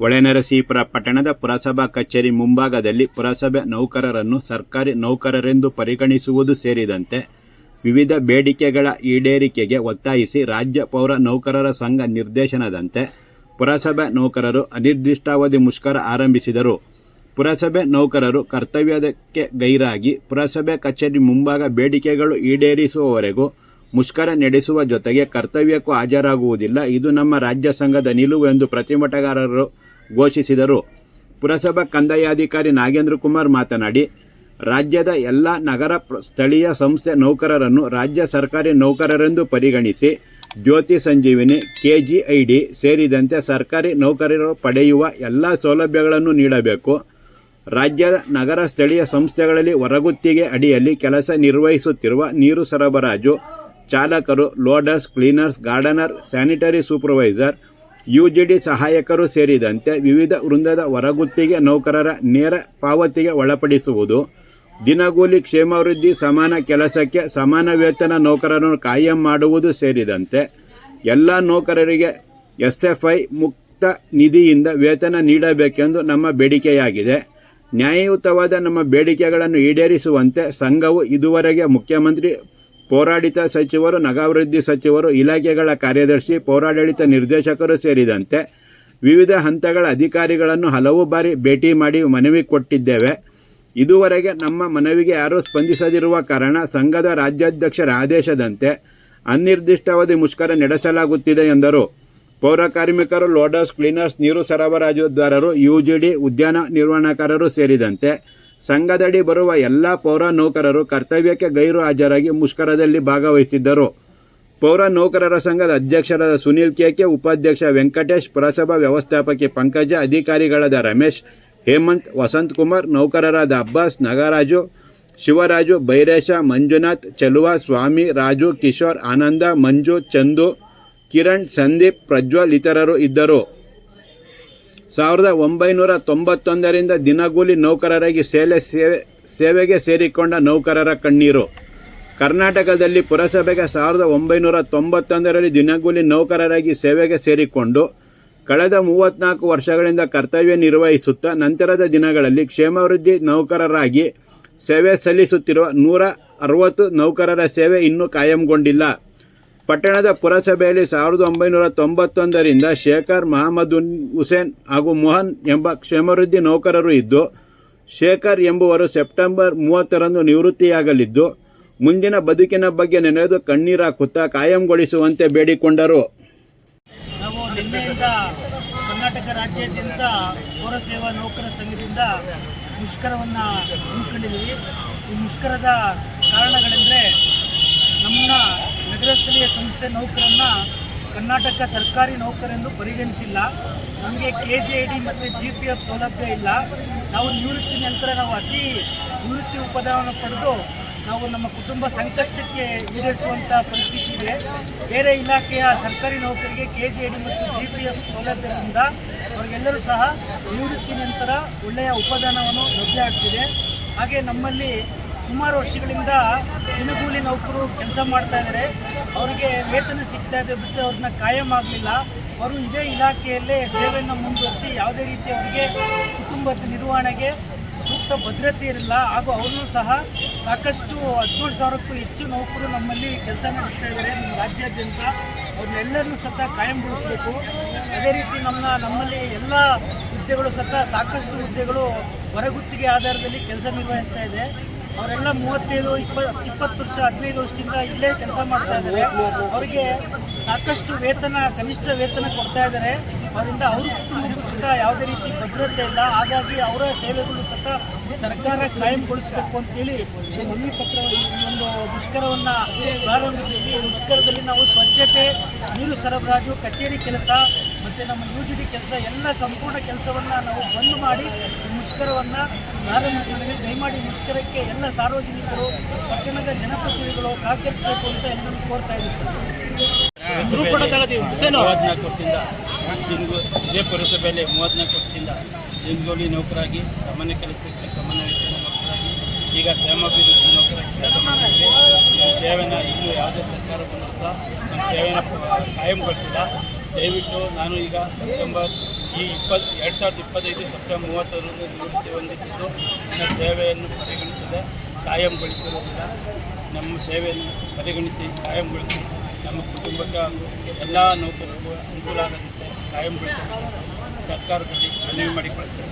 ಹೊಳೆನರಸೀಪುರ ಪಟ್ಟಣದ ಪುರಸಭಾ ಕಚೇರಿ ಮುಂಭಾಗದಲ್ಲಿ ಪುರಸಭೆ ನೌಕರರನ್ನು ಸರ್ಕಾರಿ ನೌಕರರೆಂದು ಪರಿಗಣಿಸುವುದು ಸೇರಿದಂತೆ ವಿವಿಧ ಬೇಡಿಕೆಗಳ ಈಡೇರಿಕೆಗೆ ಒತ್ತಾಯಿಸಿ ರಾಜ್ಯ ಪೌರ ನೌಕರರ ಸಂಘ ನಿರ್ದೇಶನದಂತೆ ಪುರಸಭೆ ನೌಕರರು ಅನಿರ್ದಿಷ್ಟಾವಧಿ ಮುಷ್ಕರ ಆರಂಭಿಸಿದರು. ಪುರಸಭೆ ನೌಕರರು ಕರ್ತವ್ಯಕ್ಕೆ ಗೈರಾಗಿ ಪುರಸಭೆ ಕಚೇರಿ ಮುಂಭಾಗ ಬೇಡಿಕೆಗಳು ಈಡೇರಿಸುವವರೆಗೂ ಮುಷ್ಕರ ನಡೆಸುವ ಜೊತೆಗೆ ಕರ್ತವ್ಯಕ್ಕೂ ಹಾಜರಾಗುವುದಿಲ್ಲ. ಇದು ನಮ್ಮ ರಾಜ್ಯ ಸಂಘದ ನಿಲುವು ಎಂದು ಪ್ರತಿಭಟನಾಕಾರರು ಘೋಷಿಸಿದರು. ಪುರಸಭಾ ಕಂದಾಯಾಧಿಕಾರಿ ನಾಗೇಂದ್ರ ಕುಮಾರ್ ಮಾತನಾಡಿ, ರಾಜ್ಯದ ಎಲ್ಲ ನಗರ ಸ್ಥಳೀಯ ಸಂಸ್ಥೆ ನೌಕರರನ್ನು ರಾಜ್ಯ ಸರ್ಕಾರಿ ನೌಕರರೆಂದು ಪರಿಗಣಿಸಿ ಜ್ಯೋತಿ ಸಂಜೀವಿನಿ, ಕೆಜಿಐಡಿ ಸೇರಿದಂತೆ ಸರ್ಕಾರಿ ನೌಕರರು ಪಡೆಯುವ ಎಲ್ಲ ಸೌಲಭ್ಯಗಳನ್ನು ನೀಡಬೇಕು. ರಾಜ್ಯದ ನಗರ ಸ್ಥಳೀಯ ಸಂಸ್ಥೆಗಳಲ್ಲಿ ಹೊರಗುತ್ತಿಗೆ ಅಡಿಯಲ್ಲಿ ಕೆಲಸ ನಿರ್ವಹಿಸುತ್ತಿರುವ ನೀರು ಸರಬರಾಜು ಚಾಲಕರು, loaders, cleaners, gardener, sanitary supervisor UGD ಸಹಾಯಕರು ಸೇರಿದಂತೆ ವಿವಿಧ ವೃಂದದ ಹೊರಗುತ್ತಿಗೆ ನೌಕರರ ನೇರ ಪಾವತಿಗೆ ಒಳಪಡಿಸುವುದು, ದಿನಗೂಲಿ ಕ್ಷೇಮಾಭಿವೃದ್ಧಿ ಸಮಾನ ಕೆಲಸಕ್ಕೆ ಸಮಾನ ವೇತನ ನೌಕರರನ್ನು ಕಾಯಂ ಮಾಡುವುದು ಸೇರಿದಂತೆ ಎಲ್ಲ ನೌಕರರಿಗೆ ಎಸ್ಎಫ್ಐ ಮುಕ್ತ ನಿಧಿಯಿಂದ ವೇತನ ನೀಡಬೇಕೆಂದು ನಮ್ಮ ಬೇಡಿಕೆಯಾಗಿದೆ. ನ್ಯಾಯಯುತವಾದ ನಮ್ಮ ಬೇಡಿಕೆಗಳನ್ನು ಈಡೇರಿಸುವಂತೆ ಸಂಘವು ಇದುವರೆಗೆ ಮುಖ್ಯಮಂತ್ರಿ ಪೌರಾಡಳಿತ ಸಚಿವರು, ನಗರಾಭಿವೃದ್ಧಿ ಸಚಿವರು, ಇಲಾಖೆಗಳ ಕಾರ್ಯದರ್ಶಿ, ಪೌರಾಡಳಿತ ನಿರ್ದೇಶಕರು ಸೇರಿದಂತೆ ವಿವಿಧ ಹಂತಗಳ ಅಧಿಕಾರಿಗಳನ್ನು ಹಲವು ಬಾರಿ ಭೇಟಿ ಮಾಡಿ ಮನವಿ ಕೊಟ್ಟಿದ್ದೇವೆ. ಇದುವರೆಗೆ ನಮ್ಮ ಮನವಿಗೆ ಯಾರೂ ಸ್ಪಂದಿಸದಿರುವ ಕಾರಣ ಸಂಘದ ರಾಜ್ಯಾಧ್ಯಕ್ಷರ ಆದೇಶದಂತೆ ಅನಿರ್ದಿಷ್ಟಾವಧಿ ಮುಷ್ಕರ ನಡೆಸಲಾಗುತ್ತಿದೆ ಎಂದರು. ಪೌರ ಕಾರ್ಮಿಕರು, ಲೋಡರ್ಸ್, ಕ್ಲೀನರ್ಸ್, ನೀರು ಸರಬರಾಜುದಾರರು ಡಿ ಉದ್ಯಾನ ನಿರ್ವಹಣಾಕಾರರು ಸೇರಿದಂತೆ ಸಂಘದಡಿ ಬರುವ ಎಲ್ಲ ಪೌರ ನೌಕರರು ಕರ್ತವ್ಯಕ್ಕೆ ಗೈರು ಹಾಜರಾಗಿ ಮುಷ್ಕರದಲ್ಲಿ ಭಾಗವಹಿಸಿದ್ದರು. ಪೌರ ನೌಕರರ ಸಂಘದ ಅಧ್ಯಕ್ಷರಾದ ಸುನೀಲ್ ಕೆಕೆ, ಉಪಾಧ್ಯಕ್ಷ ವೆಂಕಟೇಶ್, ಪುರಸಭಾ ವ್ಯವಸ್ಥಾಪಕಿ ಪಂಕಜ, ಅಧಿಕಾರಿಗಳಾದ ರಮೇಶ್, ಹೇಮಂತ್, ವಸಂತ್ ಕುಮಾರ್, ನೌಕರರಾದ ಅಬ್ಬಾಸ್, ನಾಗರಾಜು, ಶಿವರಾಜು, ಬೈರೇಶ, ಮಂಜುನಾಥ್, ಚೆಲುವ, ಸ್ವಾಮಿ, ರಾಜು, ಕಿಶೋರ್, ಆನಂದ, ಮಂಜು, ಚಂದು, ಕಿರಣ್, ಸಂದೀಪ್, ಪ್ರಜ್ವಲ್ ಇತರರು ಇದ್ದರು. ಸಾವಿರದ ಒಂಬೈನೂರ ತೊಂಬತ್ತೊಂದರಿಂದ ದಿನಗೂಲಿ ನೌಕರರಾಗಿ ಸೇಲೆ ಸೇವೆ, ಸೇವೆಗೆ ಸೇರಿಕೊಂಡ ನೌಕರರ ಕಣ್ಣೀರು. ಕರ್ನಾಟಕದಲ್ಲಿ ಪುರಸಭೆಗೆ ಸಾವಿರದ ಒಂಬೈನೂರ ತೊಂಬತ್ತೊಂದರಲ್ಲಿ ದಿನಗೂಲಿ ನೌಕರರಾಗಿ ಸೇವೆಗೆ ಸೇರಿಕೊಂಡು, ಕಳೆದ ಮೂವತ್ನಾಲ್ಕು ವರ್ಷಗಳಿಂದ ಕರ್ತವ್ಯ ನಿರ್ವಹಿಸುತ್ತಾ, ನಂತರದ ದಿನಗಳಲ್ಲಿ ಕ್ಷೇಮವೃದ್ಧಿ ನೌಕರರಾಗಿ ಸೇವೆ ಸಲ್ಲಿಸುತ್ತಿರುವ ನೂರ ಅರವತ್ತು ನೌಕರರ ಸೇವೆ ಇನ್ನೂ ಕಾಯಂಗೊಂಡಿಲ್ಲ. ಪಟ್ಟಣದ ಪುರಸಭೆಯಲ್ಲಿ ಸಾವಿರದ ಒಂಬೈನೂರ ತೊಂಬತ್ತೊಂದರಿಂದ ಶೇಖರ್ ಮಹಮ್ಮದ್ ಹುಸೇನ್ ಹಾಗೂ ಮೋಹನ್ ಎಂಬ ಕ್ಷೇಮವೃದ್ಧಿ ನೌಕರರು ಇದ್ದು, ಶೇಖರ್ ಎಂಬುವರು ಸೆಪ್ಟೆಂಬರ್ ಮೂವತ್ತರಂದು ನಿವೃತ್ತಿಯಾಗಲಿದ್ದು, ಮುಂದಿನ ಬದುಕಿನ ಬಗ್ಗೆ ನೆನೆದು ಕಣ್ಣೀರಾಕುತ್ತಾ ಕಾಯಂಗೊಳಿಸುವಂತೆ ಬೇಡಿಕೊಂಡರು. ನಾವು ನಿನ್ನೆಯಿಂದ ಕರ್ನಾಟಕ ರಾಜ್ಯಾದ್ಯಂತ ಪುರಸೇವಾ ನೌಕರ ಸಂಘದಿಂದ ಮುಷ್ಕರವನ್ನು ಹಮ್ಮಿಕೊಂಡಿದ್ದೀವಿ ಈ ಮುಷ್ಕರದ ಕಾರಣಗಳೆಂದರೆ ಸಂಸ್ಥೆ ನೌಕರನ್ನ ಕರ್ನಾಟಕ ಸರ್ಕಾರಿ ನೌಕರೆಂದು ಪರಿಗಣಿಸಿಲ್ಲ. ನಮಗೆ ಕೆ ಜಿ ಐ ಡಿ ಮತ್ತು ಜಿ ಪಿ ಎಫ್ ಸೌಲಭ್ಯ ಇಲ್ಲ. ನಾವು ನಿವೃತ್ತಿ ನಂತರ ನಾವು ಅತಿ ನಿವೃತ್ತಿ ಉಪದಾನವನ್ನು ಪಡೆದು ನಾವು ನಮ್ಮ ಕುಟುಂಬ ಸಂಕಷ್ಟಕ್ಕೆ ಈಡೇರಿಸುವಂಥ ಪರಿಸ್ಥಿತಿ ಇದೆ. ಬೇರೆ ಇಲಾಖೆಯ ಸರ್ಕಾರಿ ನೌಕರಿಗೆ ಕೆ ಜಿ ಐ ಡಿ ಮತ್ತು ಜಿ ಪಿ ಎಫ್ ಸೌಲಭ್ಯದಿಂದ ಅವರಿಗೆಲ್ಲರೂ ಸಹ ನಿವೃತ್ತಿ ನಂತರ ಒಳ್ಳೆಯ ಉಪದಾನವನ್ನು ಲಭ್ಯ ಆಗ್ತಿದೆ. ಹಾಗೆ ನಮ್ಮಲ್ಲಿ ಸುಮಾರು ವರ್ಷಗಳಿಂದ ದಿನಗೂಲಿ ನೌಕರು ಕೆಲಸ ಮಾಡ್ತಾ ಇದ್ದಾರೆ ಅವರಿಗೆ ವೇತನ ಸಿಗ್ತಾ ಇದೆ ಬಿಟ್ಟರೆ ಅವ್ರನ್ನ ಕಾಯಂ ಆಗಲಿಲ್ಲ. ಅವರು ಇದೇ ಇಲಾಖೆಯಲ್ಲೇ ಸೇವೆಯನ್ನು ಮುಂದುವರಿಸಿ ಯಾವುದೇ ರೀತಿ ಅವರಿಗೆ ಕುಟುಂಬದ ನಿರ್ವಹಣೆಗೆ ಸೂಕ್ತ ಭದ್ರತೆ ಇರಲಿಲ್ಲ ಹಾಗೂ ಅವರು ಸಹ ಸಾಕಷ್ಟು ಹದಿನೇಳು ಸಾವಿರಕ್ಕೂ ಹೆಚ್ಚು ನೌಕರು ನಮ್ಮಲ್ಲಿ ಕೆಲಸ ನಡೆಸ್ತಾ ಇದ್ದಾರೆ ನಮ್ಮ ರಾಜ್ಯಾದ್ಯಂತ ಅವ್ರನ್ನೆಲ್ಲರನ್ನೂ ಸತ ಕಾಯಂಗೊಳಿಸಬೇಕು. ಅದೇ ರೀತಿ ನಮ್ಮ, ನಮ್ಮಲ್ಲಿ ಎಲ್ಲ ಹುದ್ದೆಗಳು ಸತ ಸಾಕಷ್ಟು ಹುದ್ದೆಗಳು ಹೊರಗುತ್ತಿಗೆ ಆಧಾರದಲ್ಲಿ ಕೆಲಸ ನಿರ್ವಹಿಸ್ತಾ ಇದೆ. ಅವರೆಲ್ಲ ಮೂವತ್ತೈದು ಇಪ್ಪ ಇಪ್ಪತ್ತು ವರ್ಷ, ಹದಿನೈದು ವರ್ಷದಿಂದ ಇಲ್ಲೇ ಕೆಲಸ ಮಾಡ್ತಾ ಇದ್ದಾರೆ. ಅವರಿಗೆ ಸಾಕಷ್ಟು ವೇತನ, ಕನಿಷ್ಠ ವೇತನ ಕೊಡ್ತಾ ಇದ್ದಾರೆ. ಅವರಿಂದ ಅವ್ರ ಕುಟುಂಬಕ್ಕೂ ಯಾವುದೇ ರೀತಿ ಭದ್ರತೆ ಇಲ್ಲ. ಹಾಗಾಗಿ ಅವರ ಸೇವೆಗಳು ಸಹ ಸರ್ಕಾರ ಕಾಯಂಗೊಳಿಸಬೇಕು ಅಂತೇಳಿ ಮನವಿ ಪತ್ರವನ್ನು ಒಂದು ಮುಷ್ಕರವನ್ನು ಪ್ರಾರಂಭಿಸಿದ್ವಿ. ಈ ಮುಷ್ಕರದಲ್ಲಿ ನಾವು ಸ್ವಚ್ಛತೆ, ನೀರು ಸರಬರಾಜು, ಕಚೇರಿ ಕೆಲಸ ಮತ್ತು ನಮ್ಮ ಯು ಜಿ ಡಿ ಕೆಲಸ, ಎಲ್ಲ ಸಂಪೂರ್ಣ ಕೆಲಸವನ್ನು ನಾವು ಬಂದ್ ಮಾಡಿ ಮುಷ್ಕರವನ್ನು ಪ್ರಾರಂಭಿಸಿದ್ವಿ. ದಯಮಾಡಿ ಮುಷ್ಕರಕ್ಕೆ ಎಲ್ಲ ಸಾರ್ವಜನಿಕರು, ಪಟ್ಟಣದ ಜನಪ್ರತಿನಿಧಿಗಳು ಸಹಕರಿಸಬೇಕು ಅಂತ ಎಲ್ಲರೂ ಕೋರ್ತಾ ಇದ್ದೀವಿ ಸರ್. ಇದೇ ಪುರಸಭೆಯಲ್ಲಿ ಮೂವತ್ನಾಲ್ಕು ವರ್ಷದಿಂದ ದಿನಗೂಲಿ ನೌಕರಾಗಿ, ಸಾಮಾನ್ಯ ಕೆಲಸಕ್ಕೆ ಸಾಮಾನ್ಯ ವೇತನ ನೌಕರಾಗಿ, ಈಗ ಕ್ಷೇಮಾಭಿವೃದ್ಧಿ ನೌಕರಾಗಿ ಸೇವೆನ ಇನ್ನೂ ಯಾವುದೇ ಸರ್ಕಾರ ಬಂದರೂ ಸಹ ಸೇವೆನ ಕಾಯಂಗೊಳಿಸಿಲ್ಲ ದಯವಿಟ್ಟು ನಾನು ಈಗ ಸೆಪ್ಟೆಂಬರ್ ಈ ಇಪ್ಪತ್ತು ಎರಡು ಸಾವಿರದ ಇಪ್ಪತ್ತೈದು ಸೆಪ್ಟೆಂಬರ್ ಮೂವತ್ತರಂದು ನಿವೃತ್ತಿ ಹೊಂದಿದ್ದು ನನ್ನ ಸೇವೆಯನ್ನು ಪರಿಗಣಿಸದೆ ಕಾಯಂಗೊಳಿಸಿರುವುದಿಲ್ಲ. ನಮ್ಮ ಸೇವೆಯನ್ನು ಪರಿಗಣಿಸಿ ಕಾಯಂಗೊಳಿಸಿ ನಮ್ಮ ಕುಟುಂಬಕ್ಕೆ ಎಲ್ಲ ನೌಕರರಿಗೂ ಅನುಕೂಲ ಆಗದಂತೆ ಕಾಯಂಗೊಳಿಸಲು ಸರ್ಕಾರದಲ್ಲಿ ಮನವಿ ಮಾಡಿಕೊಳ್ಳುತ್ತೇವೆ